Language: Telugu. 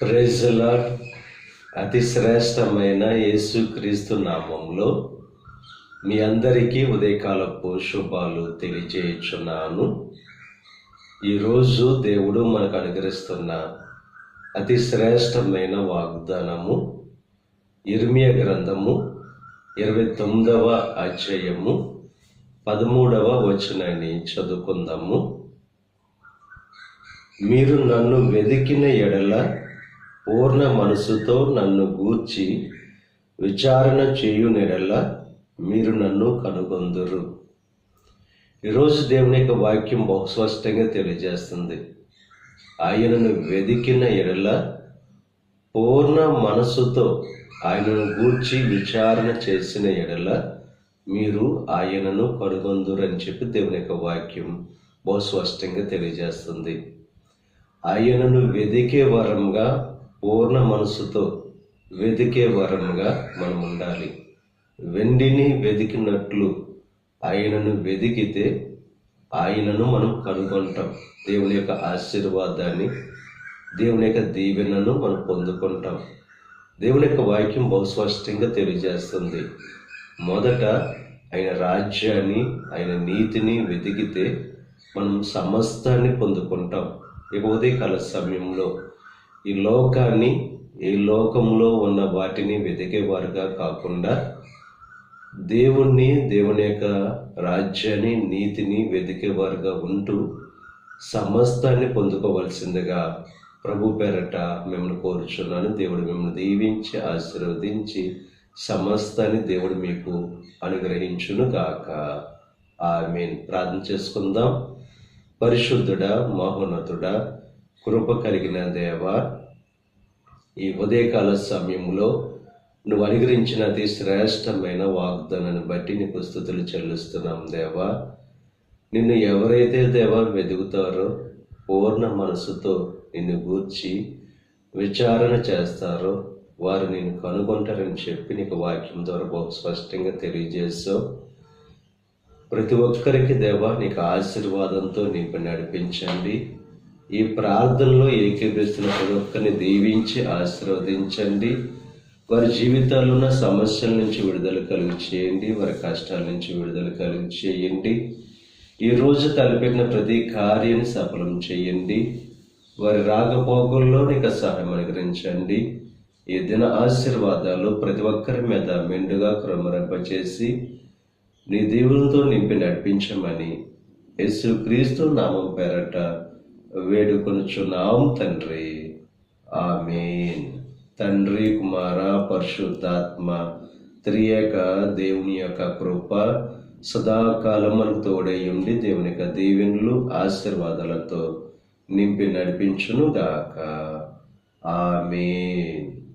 ప్రైజ్లా అతి శ్రేష్టమైన యేసుక్రీస్తు నామంలో మీ అందరికీ ఉదయకాలపు శుభాలు తెలియజేయుచున్నాను ఈరోజు దేవుడు మనకు అనుగ్రహిస్తున్న అతి శ్రేష్టమైన వాగ్దానము ఇర్మియ గ్రంథము ఇరవై తొమ్మిదవ అధ్యాయము పదమూడవ వచనాన్ని చదువుకుందాము. మీరు నన్ను వెదికిన ఎడల పూర్ణ మనసుతో నన్ను గూర్చి విచారణ చేయునెడల మీరు నన్ను కనుగొందురు. ఈరోజు దేవుని యొక్క వాక్యం బహుస్పష్టంగా తెలియజేస్తుంది. ఆయనను వెదికిన ఎడల పూర్ణ మనసుతో ఆయనను గూర్చి విచారణ చేసిన ఎడల మీరు ఆయనను కనుగొందురు అని చెప్పి దేవుని యొక్క వాక్యం బహుస్పష్టంగా తెలియజేస్తుంది. ఆయనను వెదికే వరంగా పూర్ణ మనసుతో వెదికే వరంగా మనం ఉండాలి వెండిని వెదికినట్లు ఆయనను వెదికితే ఆయనను మనం కనుగొంటాం. దేవుని యొక్క ఆశీర్వాదాన్ని దేవుని యొక్క దీవెనను మనం పొందుకుంటాం. దేవుని యొక్క వాక్యం బహుస్పష్టంగా తెలియజేస్తుంది. మొదట ఆయన రాజ్యాన్ని ఆయన నీతిని వెతికితే మనం సమస్తాన్ని పొందుకుంటాం. ఇక ఉదయకాల సమయంలో ఈ లోకాన్ని ఈ లోకంలో ఉన్న వాటిని వెతికేవారుగా కాకుండా దేవుణ్ణి దేవుని యొక్క రాజ్యాన్ని నీతిని వెతికేవారుగా ఉంటూ సమస్తాన్ని పొందుకోవలసిందిగా ప్రభు పేరట మిమ్మల్ని కోరుచున్నాను. దేవుడు మిమ్మల్ని దీవించి ఆశీర్వదించి సమస్తాన్ని దేవుడు మీకు అనుగ్రహించును గాక. ఆమె ప్రార్థన చేసుకుందాం. పరిశుద్ధుడా మహోన్నతుడా కృప కలిగిన దేవ ఈ ఉదయకాల సమయంలో నువ్వు అనుగ్రహించిన అతి శ్రేష్టమైన వాగ్దానాన్ని బట్టి నీకు స్థుతులు చెల్లిస్తున్నాం దేవా. నిన్ను ఎవరైతే దేవా వెతుకుతారో పూర్ణ మనసుతో నిన్ను గూర్చి విచారణ చేస్తారో వారు నేను కనుగొంటారని చెప్పి నీకు వాక్యం ద్వారా బహు స్పష్టంగా తెలియజేస్తావు ప్రతి ఒక్కరికి దేవా నీకు ఆశీర్వాదంతో నీకు నడిపించండి. ఈ ప్రార్థనలో ఏకీభవిస్తున్న ప్రతి ఒక్కరిని దీవించి ఆశీర్వదించండి. వారి జీవితాల్లో ఉన్న సమస్యల నుంచి విడుదల కలుగు చేయండి. వారి కష్టాల నుంచి విడుదల కలుగు చేయండి. ఈ రోజు తలపెట్టిన ప్రతి కార్యాన్ని సఫలం చేయండి. వారి రాకపోకల్లో నీకు సహాయం అనుగ్రహించండి. ఈ దిన ఆశీర్వాదాలు ప్రతి ఒక్కరి మీద మెండుగా క్రమరింపచేసి నీ దేవునితో నింపి నడిపించమని యేసు క్రీస్తు నామం పేరట వేడుకొనుచున్నాం తండ్రి. ఆమెన్. తండ్రి కుమార పరిశుద్ధాత్మ త్రియక దేవుని యొక్క కృప సదాకాలం తోడై ఉండి దేవుని యొక్క దీవెనలు ఆశీర్వాదాలతో నింపి నడిపించును గాక ఆమెన్.